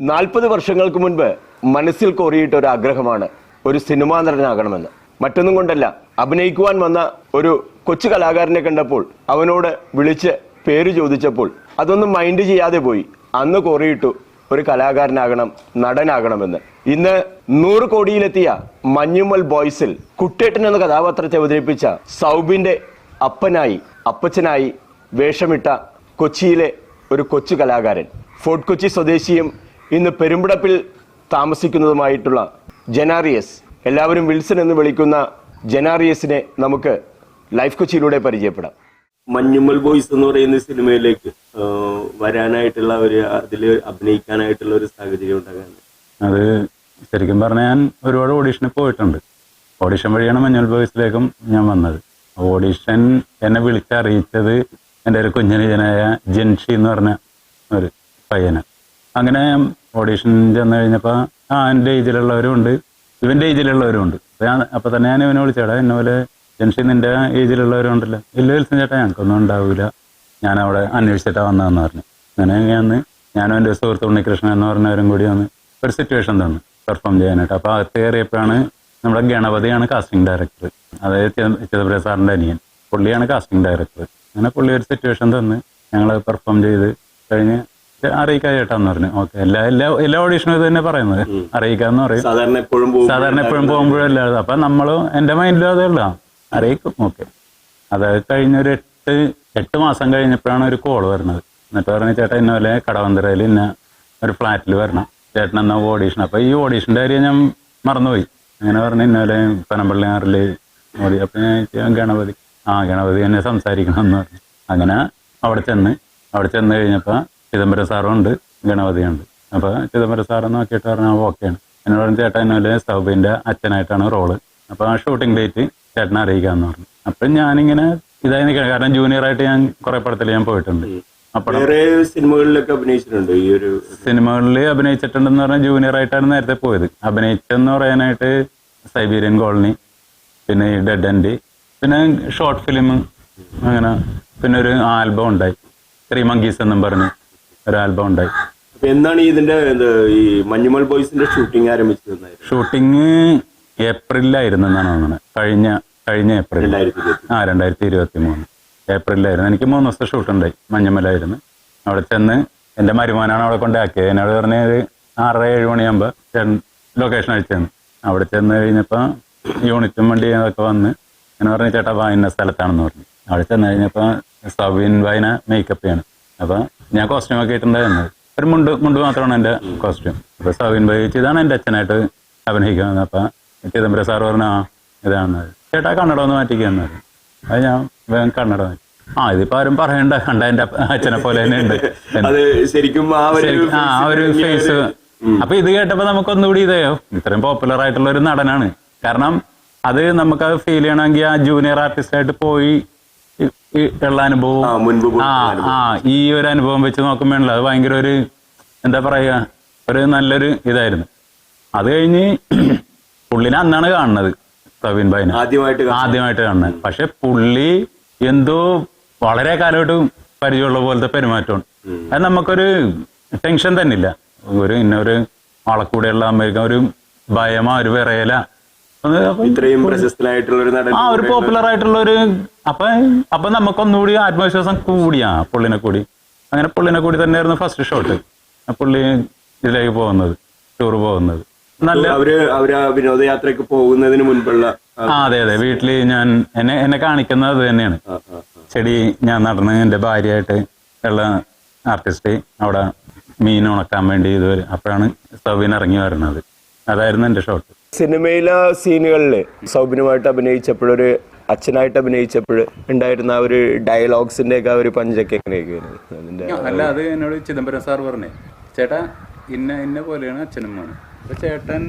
നാൽപ്പത് വർഷങ്ങൾക്ക് മുൻപ് മനസ്സിൽ കോറിയിട്ട ഒരു ആഗ്രഹമാണ് ഒരു സിനിമാ നടനാകണമെന്ന്. മറ്റൊന്നും കൊണ്ടല്ല അഭിനയിക്കുവാൻ വന്ന ഒരു കൊച്ചു കലാകാരനെ കണ്ടപ്പോൾ അവനോട് വിളിച്ച് പേര് ചോദിച്ചപ്പോൾ അതൊന്നും മൈൻഡ് ചെയ്യാതെ പോയി. അന്ന് കോറിയിട്ടു ഒരു കലാകാരനാകണം നടനാകണമെന്ന്. ഇന്ന് നൂറ് കോടിയിലെത്തിയ മഞ്ഞുമൽ ബോയ്സിൽ കുട്ടേട്ടൻ എന്ന കഥാപാത്രത്തെ അവതരിപ്പിച്ച സൗബിന്റെ അപ്പനായി അപ്പച്ചനായി വേഷമിട്ട കൊച്ചിയിലെ ഒരു കൊച്ചു കലാകാരൻ. ഫോർട്ട് കൊച്ചി സ്വദേശിയും ഇന്ന് പെരുമ്പടപ്പിൽ താമസിക്കുന്നതുമായിട്ടുള്ള ജനാറിയസ് എല്ലാവരും വിൽസൺ എന്ന് വിളിക്കുന്ന ജനാറിയസിനെ നമുക്ക് ലൈഫ് കൊച്ചിയിലൂടെ പരിചയപ്പെടാം. മഞ്ഞുമ്മൽ ബോയ്സ് എന്ന് പറയുന്ന സിനിമയിലേക്ക് വരാനായിട്ടുള്ള ഒരു അതിൽ അഭിനയിക്കാനായിട്ടുള്ള ഒരു സാഹചര്യം ഉണ്ടാകാൻ അത് ശരിക്കും പറഞ്ഞാൽ ഞാൻ ഒരുപാട് ഓഡീഷന് പോയിട്ടുണ്ട്. ഓഡീഷൻ വഴിയാണ് മഞ്ഞുമൽ ബോയ്സിലേക്കും ഞാൻ വന്നത്. ഓഡീഷൻ എന്നെ വിളിച്ചറിയിച്ചത് എന്റെ ഒരു കുഞ്ഞനുജനായ ജൻഷി എന്ന് പറഞ്ഞ ഒരു പയ്യന് അങ്ങനെ ഓഡീഷൻ ചെന്ന് കഴിഞ്ഞപ്പോൾ ആ എന്റെ ഏജിലുള്ളവരും ഉണ്ട്. ഇവന്റെ ഏജിലുള്ളവരും ഉണ്ട്. അപ്പോൾ ഞാൻ അപ്പോൾ തന്നെ ഞാൻ ഇവനെ വിളിച്ചേടാ എന്നെ പോലെ ജൻഷി നിന്റെ ഏജിലുള്ളവരും ഉണ്ടല്ലോ. ഇല്ല വിൽസൻ ചേട്ടാ ഞങ്ങൾക്കൊന്നും ഉണ്ടാവില്ല ഞാൻ അവിടെ അന്വേഷിച്ചിട്ടാ വന്നതെന്ന് പറഞ്ഞു. അങ്ങനെ ഞാൻ ഞാനും എന്റെ സുഹൃത്ത് ഉണ്ണികൃഷ്ണൻ എന്ന് പറഞ്ഞവരും കൂടി വന്ന് ഒരു സിറ്റുവേഷൻ തന്നു പെർഫോം ചെയ്യാനായിട്ട്. അപ്പോൾ അകത്ത് കയറിയപ്പോഴാണ് നമ്മുടെ ഗണപതിയാണ് കാസ്റ്റിംഗ് ഡയറക്ടർ അതായത് ചിദംബരം സാറിന്റെ അനിയൻ. പുള്ളിയാണ് കാസ്റ്റിംഗ് ഡയറക്ടർ അങ്ങനെ പുള്ളി ഒരു സിറ്റുവേഷൻ തന്ന് ഞങ്ങൾ പെർഫോം ചെയ്ത് കഴിഞ്ഞ് അറിയിക്കാൻ ചേട്ടാന്ന് പറഞ്ഞു. ഓക്കെ. എല്ലാ എല്ലാ എല്ലാ ഓഡീഷനും ഇത് തന്നെ പറയുന്നത്. അറിയിക്കാന്ന് പറയും. സാധാരണ എപ്പോഴും സാധാരണ എപ്പോഴും പോകുമ്പോഴല്ലാതെ അപ്പൊ നമ്മൾ എന്റെ മൈൻഡിലും അതല്ല അറിയിക്കും. ഓക്കെ. അതായത് കഴിഞ്ഞ ഒരു എട്ട് എട്ട് മാസം കഴിഞ്ഞപ്പോഴാണ് ഒരു കോൾ വരുന്നത്. എന്നിട്ട് പറഞ്ഞു ചേട്ടാ ഇന്നലെ കടവന്തരയിൽ ഇന്ന ഒരു ഫ്ലാറ്റിൽ വരണം. ചേട്ടൻ എന്നാ ഓഡീഷൻ അപ്പൊ ഈ ഓഡീഷന്റെ കാര്യം ഞാൻ മറന്നുപോയി. അങ്ങനെ പറഞ്ഞു ഇന്നലെ പോലെ പനമ്പള്ളിയാറിൽ ഓടി അപ്പൊ ഞാൻ ഗണപതി. ആ ഗണപതി എന്നെ സംസാരിക്കണം എന്ന് പറഞ്ഞു. അങ്ങനെ അവിടെ ചെന്ന് അവിടെ ചെന്ന് കഴിഞ്ഞപ്പോ ചിദംബരം സാറുണ്ട് ഗണപതിയുണ്ട്. അപ്പോൾ ചിദംബരം സാറ് നോക്കിയിട്ട് പറഞ്ഞു ഓക്കെയാണ് എന്നോട് പറഞ്ഞു ചേട്ടാ എന്നാലും സൗബിന്റെ അച്ഛനായിട്ടാണ് റോൾ. അപ്പോൾ ആ ഷൂട്ടിംഗ് ഡേറ്റ് ചേട്ടനെ അറിയിക്കാന്ന് പറഞ്ഞു. അപ്പൊ ഞാനിങ്ങനെ ഇതായി നിൽക്കണം കാരണം ജൂനിയർ ആയിട്ട് ഞാൻ കുറെ പടത്തിൽ ഞാൻ പോയിട്ടുണ്ട്. വേറെ സിനിമകളിലൊക്കെ അഭിനയിച്ചിട്ടുണ്ട് ഈ ഒരു സിനിമകളിൽ അഭിനയിച്ചിട്ടുണ്ടെന്ന് പറഞ്ഞാൽ ജൂനിയർ ആയിട്ടാണ് നേരത്തെ പോയത്. അഭിനയിച്ചെന്ന് പറയാനായിട്ട് സൈബീരിയൻ കോളനി പിന്നെ ഈ ഡെഡ് എൻഡ് പിന്നെ ഷോർട്ട് ഫിലിം അങ്ങനെ പിന്നെ ഒരു ആൽബം ഉണ്ടായി. ത്രീ മങ്കീസ് എന്നും പറഞ്ഞ്. ഒരു ആൽബം ഉണ്ടായി എന്നാണ് ഇതിന്റെ ഈ മഞ്ഞുമൽ ബോയ്സിന്റെ ഷൂട്ടിംഗ് ആരംഭിച്ചത് ഷൂട്ടിങ് ഏപ്രിലായിരുന്നു എന്നാണ് തോന്നുന്നത്. കഴിഞ്ഞ കഴിഞ്ഞ ഏപ്രിൽ. ആ രണ്ടായിരത്തി ഇരുപത്തി മൂന്ന് ഏപ്രിലായിരുന്നു എനിക്ക് മൂന്ന് ദിവസത്തെ ഷൂട്ട് ഉണ്ടായി മഞ്ഞുമലായിരുന്നു. അവിടെ ചെന്ന് എന്റെ മരുമാനാണ് അവിടെ കൊണ്ടാക്കിയത്. എന്നോട് പറഞ്ഞത് ആറര ഏഴ് മണിയാകുമ്പോൾ ലൊക്കേഷൻ അയച്ചു അവിടെ ചെന്ന് കഴിഞ്ഞപ്പോൾ യൂണിറ്റും വണ്ടി അതൊക്കെ വന്ന് എന്നെ പറഞ്ഞ ചേട്ടാ വായന സ്ഥലത്താണെന്ന് പറഞ്ഞു. അവിടെ ചെന്ന് കഴിഞ്ഞപ്പോൾ സബിൻ വായന മേക്കപ്പ് ചെയ്യണം. അപ്പോൾ ഞാൻ കോസ്റ്റ്യൂം ഒക്കെ ഇട്ടുണ്ടായിരുന്നത് ഒരു മുണ്ട് മുണ്ട് മാത്രമാണ് എന്റെ കോസ്റ്റ്യൂം അപ്പോൾ സാവിൻ ഭായി ഇതാണ് എന്റെ അച്ഛനായിട്ട് അഭിനയിക്കുന്നത്. അപ്പം ചിദംബരം സാർ പറഞ്ഞ ആ ഇതാണ്. ചേട്ടാ കണ്ണട ഒന്ന് മാറ്റിക്കുന്നത് അത് ഞാൻ വേഗം കണ്ണട മാറ്റി. ആ ഇതിപ്പോ ആരും പറയണ്ട. കണ്ട എന്റെ അച്ഛനെ പോലെ തന്നെ ഉണ്ട്. ശരിക്കും ആ ഒരു ഫേസ് അപ്പൊ ഇത് കേട്ടപ്പോ നമുക്ക് ഒന്നുകൂടി ഇതയോ ഇത്രയും പോപ്പുലർ ആയിട്ടുള്ള ഒരു നടനാണ്. കാരണം അത് നമുക്ക് അത് ഫീൽ ചെയ്യണമെങ്കിൽ ആ ജൂനിയർ ആർട്ടിസ്റ്റ് ആയിട്ട് പോയി ഉള്ള അനുഭവം ആ, ആ ഈ ഒരു അനുഭവം വെച്ച് നോക്കുമ്പോഴല്ലോ അത് ഭയങ്കര ഒരു എന്താ പറയുക ഒരു നല്ലൊരു ഇതായിരുന്നു. അത് കഴിഞ്ഞ് പുള്ളിനെ അന്നാണ് കാണുന്നത് പ്രവീൺ ഭായിനെ. ആദ്യമായിട്ട്. ആദ്യമായിട്ട് കാണുന്നത്. പക്ഷെ പുള്ളി എന്തോ വളരെ കാലമായിട്ട് പരിചയമുള്ള പോലത്തെ പെരുമാറ്റമാണ്. അത് നമുക്കൊരു ടെൻഷൻ തന്നെ ഇല്ല ഒരു ഇന്നൊരു ആളെ കൂടെയുള്ള അമേരിക്ക ഒരു ഭയമോ ഒരു വിറയല ഇത്രയും പ്രശസ്തനായിട്ടുള്ള ഒരു നടൻ ആ ഒരു പോപ്പുലർ ആയിട്ടുള്ള ഒരു അപ്പൊ അപ്പൊ നമുക്കൊന്നുകൂടി ആത്മവിശ്വാസം കൂടിയാ പുള്ളിനെ കൂടി. അങ്ങനെ പുള്ളിനെ കൂടി തന്നെയായിരുന്നു ഫസ്റ്റ് ഷോട്ട് പുള്ളി ഇതിലേക്ക് പോകുന്നത് ടൂർ പോകുന്നത്. നല്ല അവർ അവർ വിനോദയാത്രയ്ക്ക് പോകുന്നതിന് മുൻപുള്ള ആ, അതെ അതെ. വീട്ടിൽ ഞാൻ എന്നെ എന്നെ കാണിക്കുന്നത് അത് തന്നെയാണ്. ചെടി ഞാൻ നടന്ന് എന്റെ ഭാര്യയായിട്ട് ഉള്ള ആർട്ടിസ്റ്റ് അവിടെ മീൻ ഉണക്കാൻ വേണ്ടി ഇതുവരെ അപ്പോഴാണ് സൗബിൻ ഇറങ്ങി വരുന്നത്. അതായിരുന്നു എന്റെ ഷോട്ട് സിനിമയിലെ സീനുകളിൽ സൗബിനുമായിട്ട് അഭിനയിച്ചപ്പോഴൊരു അച്ഛനായിട്ട് അഭിനയിച്ചപ്പോൾ ഉണ്ടായിരുന്ന ആ ഒരു ഡയലോഗ്സിന്റെ ഒക്കെ ആ ഒരു പഞ്ചൊക്കെ അല്ല അത് എന്നോട് ചിദംബരം സാർ പറഞ്ഞേ. ചേട്ടാ ഇന്ന ഇന്ന പോലെയാണ് അച്ഛനും മോനും. അപ്പൊ ചേട്ടൻ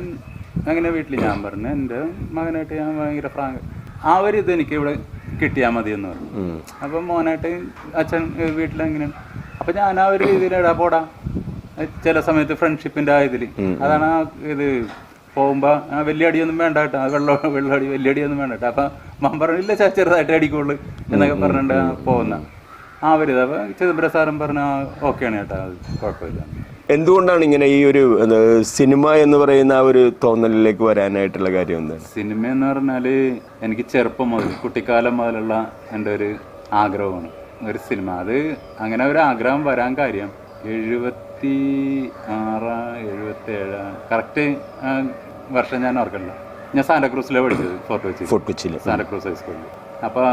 അങ്ങനെ വീട്ടിൽ ഞാൻ പറഞ്ഞു എന്റെ മകനായിട്ട് ഞാൻ ഭയങ്കര ഫ്രാങ്ക് ആ ഒരു ഇത് എനിക്ക് ഇവിടെ കിട്ടിയാൽ മതി എന്ന് പറഞ്ഞു അപ്പം മോനായിട്ട് അച്ഛൻ വീട്ടിൽ എങ്ങനെയാണ്? അപ്പൊ ഞാൻ ആ ഒരു രീതിയിൽ ഇടാ പോടാ. ചില സമയത്ത് ഫ്രണ്ട്ഷിപ്പിന്റെ ആ ഇതിൽ അതാണ് ഇത് പോകുമ്പോ ആ വലിയ അടിയൊന്നും വേണ്ട കേട്ടോ. ആ വെള്ള വെള്ളടി വലിയ അടിയൊന്നും വേണ്ട കേട്ടോ. അപ്പൊ മൻ പറഞ്ഞില്ല ചാ ചെറുതായിട്ട് അടിക്കുള്ളൂ എന്നൊക്കെ പറഞ്ഞിട്ട് പോകുന്ന. ആ വരുത് അപ്പൊ ചിദംബരം സാറും പറഞ്ഞ ഓക്കെയാണ് ചേട്ടാ അത് കുഴപ്പമില്ല. എന്തുകൊണ്ടാണ് ഇങ്ങനെ ഈ ഒരു സിനിമ എന്ന് പറയുന്ന ആ ഒരു തോന്നലിലേക്ക് വരാനായിട്ടുള്ള കാര്യം എന്താണ്? സിനിമ എന്ന് പറഞ്ഞാൽ എനിക്ക് ചെറുപ്പം മുതൽ കുട്ടിക്കാലം മുതലുള്ള എന്റെ ഒരു ആഗ്രഹമാണ്. ഒരു സിനിമ. അത് അങ്ങനെ ഒരു ആഗ്രഹം വരാൻ കാര്യം എഴുപത്തി ആറ് എഴുപത്തി ഏഴ് കറക്റ്റ് വർഷം ഞാൻ ഓർക്കണ്ട ഞാൻ സാന്റക്രൂസിലാണ് പഠിച്ചത് ഫോർട്ട് കൊച്ചി ഫോർട്ട് കൊച്ചിയിൽ. സാന്റക്രൂസ് ഹൈസ്കൂളിൽ അപ്പോൾ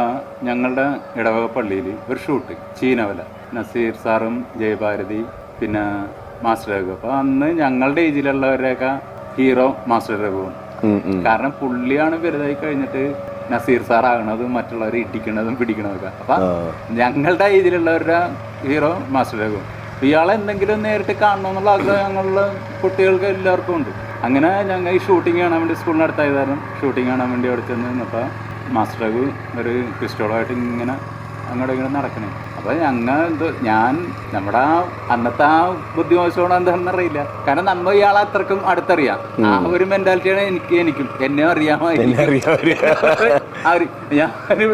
ഞങ്ങളുടെ ഇടവക പള്ളിയിൽ ഒരു ഷൂട്ട് ചീനവല നസീർ സാറും ജയഭാരതി പിന്നെ മാസ്റ്റർ രഘു. അപ്പോൾ അന്ന് ഞങ്ങളുടെ ഏജിലുള്ളവരെയൊക്കെ ഹീറോ മാസ്റ്റർ ഉം. കാരണം പുള്ളിയാണ് വലുതായി കഴിഞ്ഞിട്ട് നസീർ സാറാകണതും മറ്റുള്ളവരെ ഇടിക്കണതും പിടിക്കണതൊക്കെ. അപ്പൊ ഞങ്ങളുടെ ഏജിലുള്ളവരുടെ ഹീറോ മാസ്റ്റർ രഘു ഇയാളെന്തെങ്കിലും ഇയാളെ എന്തെങ്കിലും നേരിട്ട് കാണണമെന്നുള്ള ആഗ്രഹം ഞങ്ങളുടെ കുട്ടികൾക്ക് എല്ലാവർക്കും ഉണ്ട്. അങ്ങനെ ഞങ്ങൾ ഈ ഷൂട്ടിംഗ് കാണാൻ വേണ്ടി സ്കൂളിന്റെ കാരണം ഷൂട്ടിംഗ് കാണാൻ വേണ്ടി അവിടെ ചെന്ന് നിന്നപ്പോൾ മാസ്റ്റർ രഘു ഒരു പിസ്റ്റോളായിട്ട് ഇങ്ങനെ അങ്ങോട്ട് ഇങ്ങനെ നടക്കണേ. അപ്പോൾ ഞങ്ങൾ എന്തോ ഞാൻ നമ്മുടെ ആ അന്നത്തെ ആ ബുദ്ധിമോശമാണ് എന്താണെന്ന് അറിയില്ല. കാരണം നമ്മൾ ഇയാളെ അത്രക്കും അടുത്തറിയാം. ആ ഒരു മെന്റാലിറ്റിയാണ് എനിക്ക് എനിക്കും. എന്നെ അറിയാമോ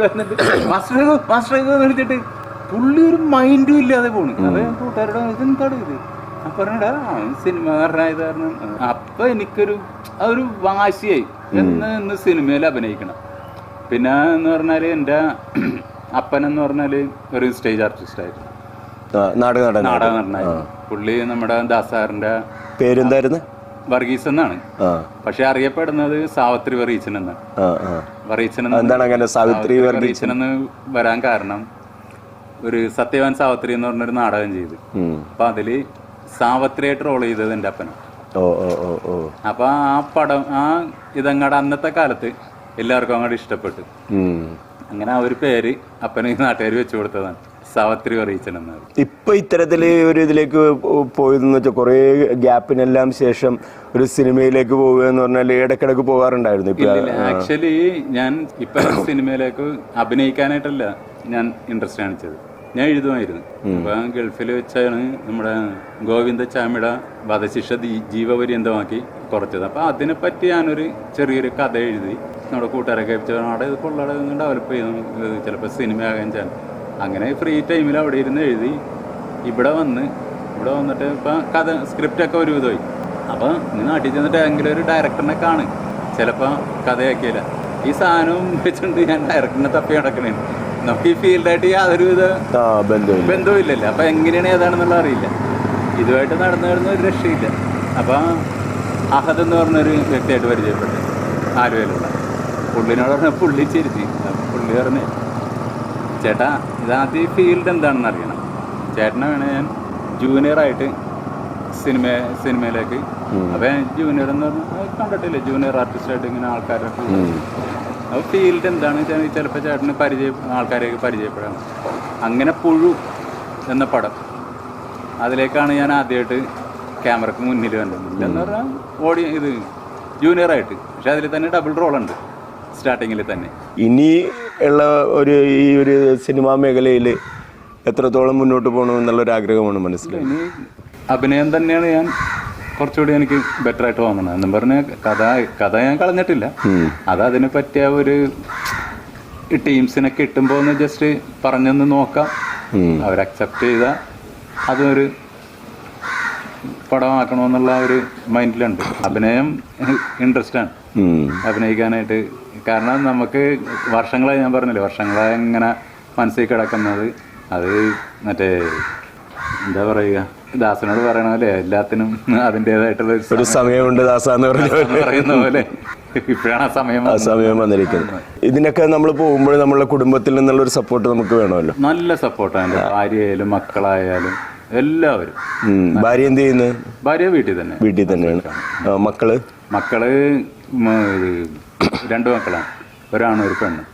വന്നിട്ട് മാസ്റ്റർ മാസ്റ്റർ എടുത്തിട്ട് പുള്ളി ഒരു മൈൻഡും ഇല്ലാതെ പോണു. അത് കൂട്ടുകാരോട് പറഞ്ഞു, ഇത്? പറഞ്ഞടാ പറഞ്ഞത് കാരണം അപ്പൊ എനിക്കൊരു ആ ഒരു വാശിയായി. എന്ന് ഇന്ന് സിനിമയിൽ അഭിനയിക്കണം. പിന്നെ എന്ന് പറഞ്ഞാൽ എന്റെ അപ്പൻ എന്ന് പറഞ്ഞാൽ ഒരു സ്റ്റേജ് ആർട്ടിസ്റ്റ് ആയിരുന്നു. നാടക നാട് നടൻ നാടക നടനായിരുന്നു. പുള്ളി നമ്മുടെ ദാസാറിന്റെ പേരെന്തായിരുന്നു? വർഗീസ് എന്നാണ്. പക്ഷെ അറിയപ്പെടുന്നത് സാവത്രി വർഗീസൻ എന്നാണ്. എന്ന് എന്താണ് അങ്ങനെ സാവിത്രി വർഗീസൻ എന്ന് വരാൻ കാരണം ഒരു സത്യവാൻ സാവത്രി എന്ന് പറഞ്ഞൊരു നാടകം ചെയ്തു. അപ്പൊ അതിൽ സാവത്രിയായിട്ട് റോൾ ചെയ്തത് എന്റെ അപ്പനും. ഓ ഓ ഓ ഓ. അപ്പൊ ആ പടം ആ ഇതങ്ങടെ അന്നത്തെ കാലത്ത് എല്ലാവർക്കും അങ്ങോട്ട് ഇഷ്ടപ്പെട്ടു. അങ്ങനെ ആ ഒരു പേര് അപ്പന് ഈ നാട്ടുകാർ വെച്ചു കൊടുത്തതാണ്. സാവത്രി എന്നാണ് ഇപ്പൊ ഇത്തരത്തിൽ ഒരു ഇതിലേക്ക് പോയതെന്ന് വെച്ചാൽ കുറേ ഗ്യാപ്പിനെല്ലാം ശേഷം ഒരു സിനിമയിലേക്ക് പോവുക എന്ന് പറഞ്ഞാൽ ഇടക്കിടക്ക് പോകാറുണ്ടായിരുന്നു ആക്ച്വലി ഞാൻ ഇപ്പൊ സിനിമയിലേക്ക് അഭിനയിക്കാനായിട്ടല്ല ഞാൻ ഇൻട്രസ്റ്റ് കാണിച്ചത്. ഞാൻ എഴുതുമായിരുന്നു. അപ്പൊ ഗൾഫിൽ വെച്ചാണ് നമ്മുടെ ഗോവിന്ദ ചാമിയുടെ വധശിക്ഷ ജീവപര്യന്തമാക്കി കുറച്ചത്. അപ്പൊ അതിനെപ്പറ്റി ഞാനൊരു ചെറിയൊരു കഥ എഴുതി നമ്മുടെ കൂട്ടുകാരൊക്കെ അവിടെ ഇത് കൊള്ളാടെ ഡെവലപ്പ് ചെയ്യുന്നു ചിലപ്പോൾ സിനിമയാകാൻ ചാൻ അങ്ങനെ ഫ്രീ ടൈമിൽ അവിടെ ഇരുന്ന് എഴുതി. ഇവിടെ വന്ന് ഇവിടെ വന്നിട്ട് ഇപ്പം കഥ സ്ക്രിപ്റ്റൊക്കെ ഒരു വിധമായി അപ്പം ഇന്ന് നാട്ടിൽ ചെന്നിട്ട് ഏതെങ്കിലും ഒരു ഡയറക്ടറിനെ കാണും. ചിലപ്പോൾ കഥയാക്കിയില്ല. ഈ സാധനവും വെച്ചിട്ടുണ്ട് ഞാൻ ഡയറക്ടറിനെ തപ്പി നടക്കണേ നമുക്ക് ഈ ഫീൽഡായിട്ട് യാതൊരു വിധ ആ ബന്ധമില്ല. ബന്ധവുമില്ലല്ലോ? അപ്പം എങ്ങനെയാണ് ഏതാണെന്നുള്ള അറിയില്ല. ഇതുമായിട്ട് നടന്നു കിടന്ന ഒരു രക്ഷയില്ല. അപ്പം അഹദ് എന്ന് പറഞ്ഞൊരു വ്യക്തിയായിട്ട് പരിചയപ്പെട്ടു. ആലുവയിലുള്ള. പുള്ളിനോട് പറഞ്ഞ പുള്ളി ചിരിച്ചു. പുള്ളി പറഞ്ഞു ചേട്ടാ ഇതാദ്യം ഈ ഫീൽഡ് എന്താണെന്ന് അറിയണം. ചേട്ടനെ വേണേ ഞാൻ ജൂനിയറായിട്ട് സിനിമ സിനിമയിലേക്ക് അപ്പം ജൂനിയർ എന്ന് പറഞ്ഞാൽ കണ്ടിട്ടില്ലേ? ജൂനിയർ ആർട്ടിസ്റ്റായിട്ട് ഇങ്ങനെ ആൾക്കാരൊക്കെ അപ്പോൾ ഫീൽഡ് എന്താണെന്ന് എന്താണ് ചിലപ്പോൾ ചേട്ടന് പരിചയ ആൾക്കാരെയൊക്കെ പരിചയപ്പെടാം. അങ്ങനെ പുഴു എന്ന പടം. അതിലേക്കാണ് ഞാൻ ആദ്യമായിട്ട് ക്യാമറക്ക് മുന്നിൽ വന്നത് എന്ന് പറഞ്ഞാൽ ഓടി ഇത് ജൂനിയറായിട്ട് പക്ഷെ അതിൽ തന്നെ ഡബിൾ റോളുണ്ട് സ്റ്റാർട്ടിങ്ങിൽ തന്നെ. ഇനി ഉള്ള ഒരു ഈ ഒരു സിനിമാ മേഖലയിൽ എത്രത്തോളം മുന്നോട്ട് പോകണമെന്നുള്ളൊരു ആഗ്രഹമാണ് മനസ്സിൽ ഇനി അഭിനയം തന്നെയാണ് ഞാൻ കുറച്ചുകൂടി എനിക്ക് ബെറ്റർ ആയിട്ട് തോന്നണം. എന്നും പറഞ്ഞ കഥ കഥ ഞാൻ കളഞ്ഞിട്ടില്ല. അത് അതിനെ പറ്റിയ ഒരു ടീംസിനെ കിട്ടുമ്പോ ഒന്ന് ജസ്റ്റ് പറഞ്ഞൊന്ന് നോക്കാം. അവർ അക്സെപ്റ്റ് ചെയ്ത അതൊരു പടമാക്കണമെന്നുള്ള ഒരു മൈൻഡിലുണ്ട് അഭിനയം ഇൻട്രസ്റ്റ് ആണ്. അഭിനയിക്കാനായിട്ട്. കാരണം നമുക്ക് വർഷങ്ങളായി ഞാൻ പറഞ്ഞില്ലേ വർഷങ്ങളായി ഇങ്ങനെ മനസ്സിൽ കിടക്കുന്നത്. അത് മറ്റേ എന്താ പറയുക? ദാസനോട് പറയണ പോലെ എല്ലാത്തിനും അതിന്റെതായിട്ടുള്ള ഒരു സമയമുണ്ട് ദാസ എന്ന് പറയുന്ന പോലെ. ഇപ്പോഴാണ് ആ സമയം ആ സമയം വന്നിരിക്കുന്നത്. ഇതിനൊക്കെ നമ്മൾ പോകുമ്പോൾ നമ്മളെ കുടുംബത്തിൽ നിന്നുള്ള ഒരു സപ്പോർട്ട് നമുക്ക് വേണമല്ലോ. നല്ല സപ്പോർട്ടാണ് ഭാര്യയായാലും മക്കളായാലും എല്ലാവരും. ഭാര്യ എന്ത് ചെയ്യുന്നു? ഭാര്യ വീട്ടിൽ തന്നെ. വീട്ടിൽ തന്നെയാണ്. മക്കൾ? മക്കൾ രണ്ടു രണ്ട് മക്കളാണ്. ഒരാണ് ഒരു പെണ്ണ്.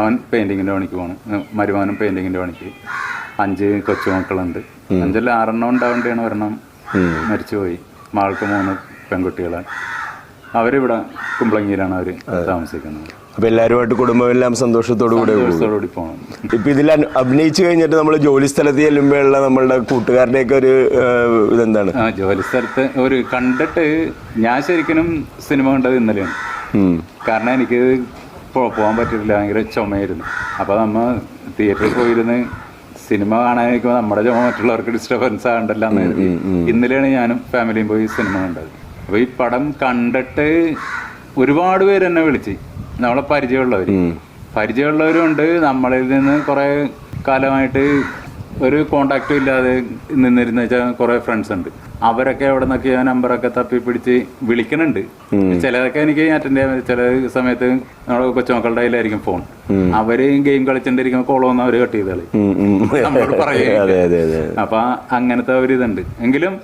അവൻ പെയിന്റിങ്ങിന്റെ പണിക്ക് പോകണം മരുമാനും പെയിന്റിങ്ങിന്റെ പണിക്ക്. അഞ്ച് കൊച്ചുമക്കളുണ്ട്. അഞ്ചല്ല ആറെണ്ണം ഉണ്ടാവേണ്ടിയാണ് ഒരെണ്ണം മരിച്ചുപോയി. മാൾക്ക് മൂന്ന് പെൺകുട്ടികളാണ് അവരിവിടെ കുമ്പളങ്ങിയിലാണ് അവർ താമസിക്കുന്നത്. അപ്പൊ എല്ലാവരുമായിട്ട് കുടുംബം എല്ലാം സന്തോഷത്തോടു കൂടെ പോകണം ഇപ്പൊ ഇതിൽ അഭിനയിച്ചു കഴിഞ്ഞിട്ട് നമ്മൾ ജോലി സ്ഥലത്ത് ചെല്ലുമ്പോഴുള്ള നമ്മളുടെ കൂട്ടുകാരുടെയൊക്കെ ഒരു ഇതെന്താണ്? ആ ജോലി സ്ഥലത്ത് ഒരു കണ്ടിട്ട് ഞാൻ ശരിക്കും സിനിമ കണ്ടത് ഇന്നലെയാണ്. കാരണം എനിക്ക് പോവാൻ പോകാൻ പറ്റിയില്ല ഭയങ്കര ചുമയായിരുന്നു. അപ്പോൾ നമ്മ തിയേറ്ററിൽ പോയിരുന്ന് സിനിമ കാണാൻ നിൽക്കുമ്പോൾ നമ്മുടെ ജോമ മറ്റുള്ളവർക്ക് ഡിസ്റ്റർബൻസ് ആകണ്ടല്ലോ എന്ന് കരുതി. ഇന്നലെയാണ് ഞാനും ഫാമിലിയും പോയി സിനിമ കണ്ടത്. അപ്പൊ ഈ പടം കണ്ടിട്ട് ഒരുപാട് പേര് എന്നെ വിളിച്ച്. നമ്മളെ പരിചയമുള്ളവർ പരിചയമുള്ളവരുണ്ട്. നമ്മളിൽ നിന്ന് കുറെ കാലമായിട്ട് ഒരു കോണ്ടാക്റ്റും ഇല്ലാതെ നിന്നിരുന്ന വെച്ചാൽ കുറെ ഫ്രണ്ട്സ് ഉണ്ട്. അവരൊക്കെ എവിടെ നിന്നൊക്കെ നമ്പറൊക്കെ തപ്പി പിടിച്ച് വിളിക്കണുണ്ട്. ചിലതൊക്കെ എനിക്ക് അറ്റൻഡ് ചെയ്യാൻ ചില സമയത്ത് നമ്മുടെ കൊച്ചുമക്കളുടെ കയ്യിലായിരിക്കും ഫോൺ അവർ ഗെയിം കളിച്ചിട്ടിരിക്കുമ്പോൾ കോൾ ഒന്നും അവർ കട്ട് ചെയ്ത് കളി ഉം, ഉം. നമ്മളോട് പറയുകയും അതെ അതെ അതെ അപ്പൊ അങ്ങനത്തെ ഒരു ഇതുണ്ട്. എങ്കിലും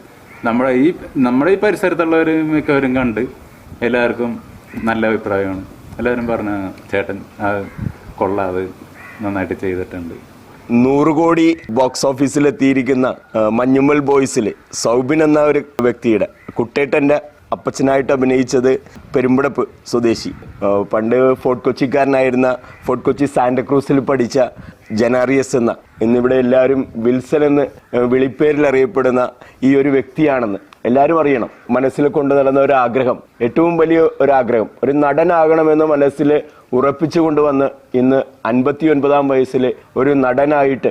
നമ്മുടെ ഈ നമ്മുടെ ഈ പരിസരത്തുള്ളവർ മിക്കവരും കണ്ട് എല്ലാവർക്കും നല്ല അഭിപ്രായമാണ്. എല്ലാവരും പറഞ്ഞ ചേട്ടൻ അത് നന്നായിട്ട് ചെയ്തിട്ടുണ്ട്. നൂറ് കോടി ബോക്സ് ഓഫീസിൽ എത്തിയിരിക്കുന്ന മഞ്ഞുമ്മൽ ബോയ്സിൽ സൗബിൻ എന്ന ഒരു വ്യക്തിയുടെ കുട്ടേട്ടന്റെ അപ്പച്ചനായിട്ട് അഭിനയിച്ചത് പെരുമ്പടപ്പ് സ്വദേശി. പണ്ട് ഫോർട്ട് കൊച്ചിക്കാരനായിരുന്ന ഫോർട്ട് കൊച്ചി സാന്റക്രൂസിൽ പഠിച്ച ജനാറിയസ് എന്ന ഇന്നിവിടെ എല്ലാവരും വിൽസൺ എന്ന് വിളിപ്പേരിൽ അറിയപ്പെടുന്ന ഈ ഒരു വ്യക്തിയാണെന്ന് എല്ലാവരും അറിയണം. മനസ്സിൽ കൊണ്ടു നടന്ന ഒരു ആഗ്രഹം ഏറ്റവും വലിയ ഒരു ആഗ്രഹം ഒരു നടനാകണമെന്ന് മനസ്സിൽ ഉറപ്പിച്ചു കൊണ്ടുവന്ന് ഇന്ന് അൻപത്തി ഒൻപതാം വയസ്സിൽ ഒരു നടനായിട്ട്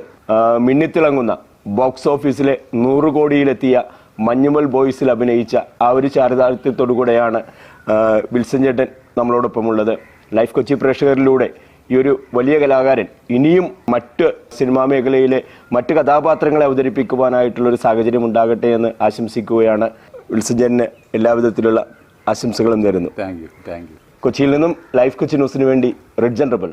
മിന്നിത്തിളങ്ങുന്ന ബോക്സ് ഓഫീസിലെ നൂറ് കോടിയിലെത്തിയ മഞ്ഞുമൽ ബോയ്സിൽ അഭിനയിച്ച ആ ഒരു ചാരിതാർത്ഥ്യത്തോടു കൂടെയാണ് വിൽസൻ ചേട്ടൻ നമ്മളോടൊപ്പം ഉള്ളത് ലൈഫ് കൊച്ചി പ്രേക്ഷകരിലൂടെ ഈ ഒരു വലിയ കലാകാരൻ ഇനിയും മറ്റ് സിനിമാ മേഖലയിലെ മറ്റ് കഥാപാത്രങ്ങളെ അവതരിപ്പിക്കുവാനായിട്ടുള്ള ഒരു സാഹചര്യം ഉണ്ടാകട്ടെ എന്ന് ആശംസിക്കുകയാണ്. വിൽസൻ ചേട്ടന് എല്ലാവിധത്തിലുള്ള ആശംസകളും തരുന്നു താങ്ക് യു താങ്ക് യു. കൊച്ചിയിൽ നിന്നും ലൈഫ് കൊച്ചി ന്യൂസിന് വേണ്ടി റിഡ്ജൻ റബൽ